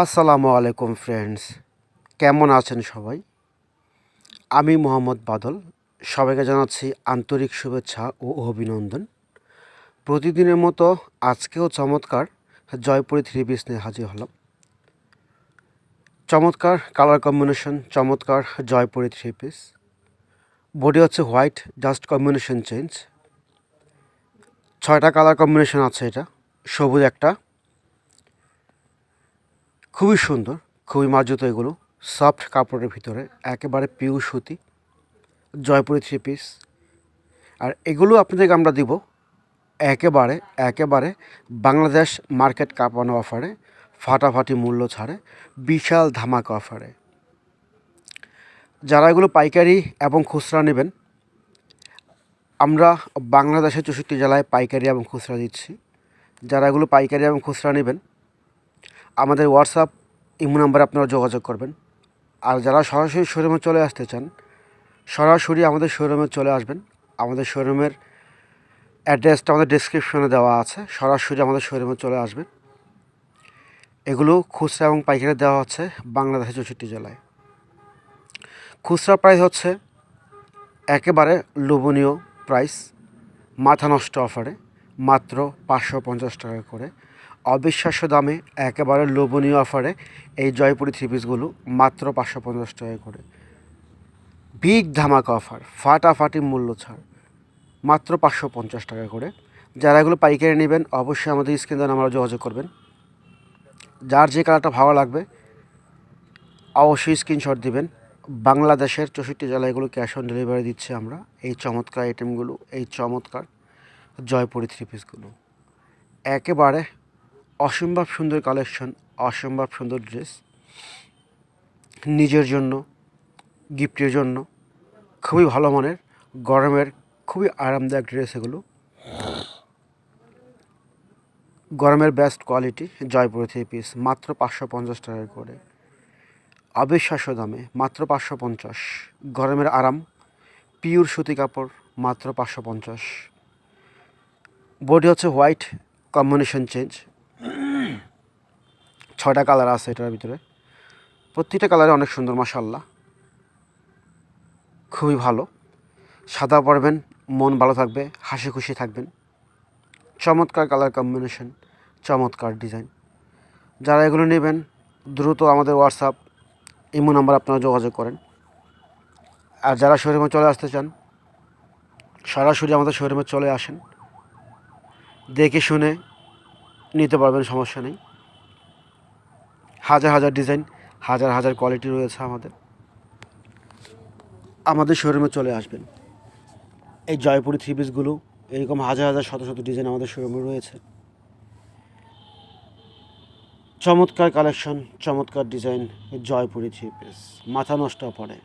আসসালামু আলাইকুম ফ্রেন্ডস কেমন আছেন সবাই? আমি মোহাম্মদ বাদল। সবাইকে জানাচ্ছি আন্তরিক শুভেচ্ছা ও অভিনন্দন। প্রতিদিনের মতো আজকেও চমৎকার জয়পুরি থ্রি পিস নিয়ে হাজির হলাম। চমৎকার কালার কম্বিনেশন চমৎকার জয়পুরি থ্রি পিস বডি হচ্ছে হোয়াইট জাস্ট কম্বিনেশন চেঞ্জ ছয়টা কালার কম্বিনেশন আছে এটা। সবুজ একটা। খুবই সুন্দর, খুবই মার্জিত এগুলো। সফট কাপড়ের ভিতরে, একেবারে পিউ সুতি, জয়পুরি থ্রি পিস আর এগুলো আপনাদেরকে আমরা দিব একেবারে একেবারে বাংলাদেশ মার্কেট কাঁপানো অফারে ফাটাফাটি মূল্য ছাড়ে, বিশাল ধামাকা অফারে যারা এগুলো পাইকারি এবং খুচরা নেবেন, আমরা বাংলাদেশের চৌষট্টি জেলায় পাইকারি এবং খুচরা দিচ্ছি। যারা এগুলো পাইকারি এবং খুচরা নেবেন আমাদের হোয়াটসঅ্যাপ ইমো নাম্বারে আপনারা যোগাযোগ করবেন। আর যারা সরাসরি শোরুমে চলে আসতে চান, সরাসরি আমাদের শোরুমে চলে আসবেন। আমাদের শোরুমের অ্যাড্রেসটা আমাদের ডিসক্রিপশনে দেওয়া আছে। সরাসরি আমাদের শোরুমে চলে আসবেন। এগুলো খুচরা এবং পাইকারি দেওয়া হচ্ছে বাংলাদেশের চৌষট্টি জেলায়। খুচরা প্রাইস হচ্ছে একেবারে লোভনীয় প্রাইস মাথা নষ্ট অফারে মাত্র পাঁচশো পঞ্চাশ টাকা করে। অবিশ্বাস্য দামে, একেবারে লোভনীয় অফারে এই জয়পুরি থ্রি পিসগুলো মাত্র পাঁচশো পঞ্চাশ টাকা করে। বিগ ধামাকা অফার, ফাটাফাটি মূল্য ছাড়, মাত্র পাঁচশো পঞ্চাশ টাকা করে। যারা এগুলো পাইকারি নেবেন, অবশ্যই আমাদের স্ক্রিন দ্বারা আমরা যোগাযোগ করবেন। যার যে কালারটা ভালো লাগবে, অবশ্যই স্ক্রিনশট দিবেন। বাংলাদেশের চৌষট্টি জেলায় এগুলো ক্যাশ অন ডেলিভারি দিচ্ছে আমরা। এই চমৎকার আইটেমগুলো এই চমৎকার জয়পুরি থ্রি পিসগুলো একেবারে অসম্ভব সুন্দর কালেকশন, অসম্ভব সুন্দর ড্রেস নিজের জন্য, গিফটের জন্য, খুবই ভালো মানের, গরমের খুবই আরামদায়ক ড্রেস এগুলো। গরমের best quality Jaipur three piece মাত্র পাঁচশো পঞ্চাশ টাকা করে। অবিশ্বাস্য দামে, মাত্র পাঁচশো পঞ্চাশ। গরমের আরাম পিওর সুতি কাপড়, মাত্র পাঁচশো পঞ্চাশ। বডি হচ্ছে হোয়াইট কম্বিনেশন চেঞ্জ ছয়টা কালার আছে এটার ভিতরে। প্রত্যেকটা কালারে অনেক সুন্দর মাসাল্লাহ খুবই ভালো। সাদা পরবেন, মন ভালো থাকবে হাসি খুশি থাকবেন। চমৎকার কালার কম্বিনেশন, চমৎকার ডিজাইন। যারা এগুলো নেবেন, দ্রুত আমাদের হোয়াটসঅ্যাপ, ইমো নাম্বার আপনারা যোগাযোগ করেন। আর যারা শোরুমে চলে আসতে চান, সরাসরি আমাদের শোরুমে চলে আসেন। দেখে শুনে নিতে পারবেন, সমস্যা নেই। হাজার হাজার ডিজাইন হাজার হাজার কোয়ালিটি রয়েছে আমাদের। আমাদের শোরুমে চলে আসবেন। এই জয়পুরি থ্রি পিসগুলো এরকম হাজার হাজার, শত শত ডিজাইন আমাদের শোরুমে রয়েছে। চমৎকার কালেকশন চমৎকার ডিজাইন জয়পুরি থ্রি পিস মাথা নষ্ট পড়ে।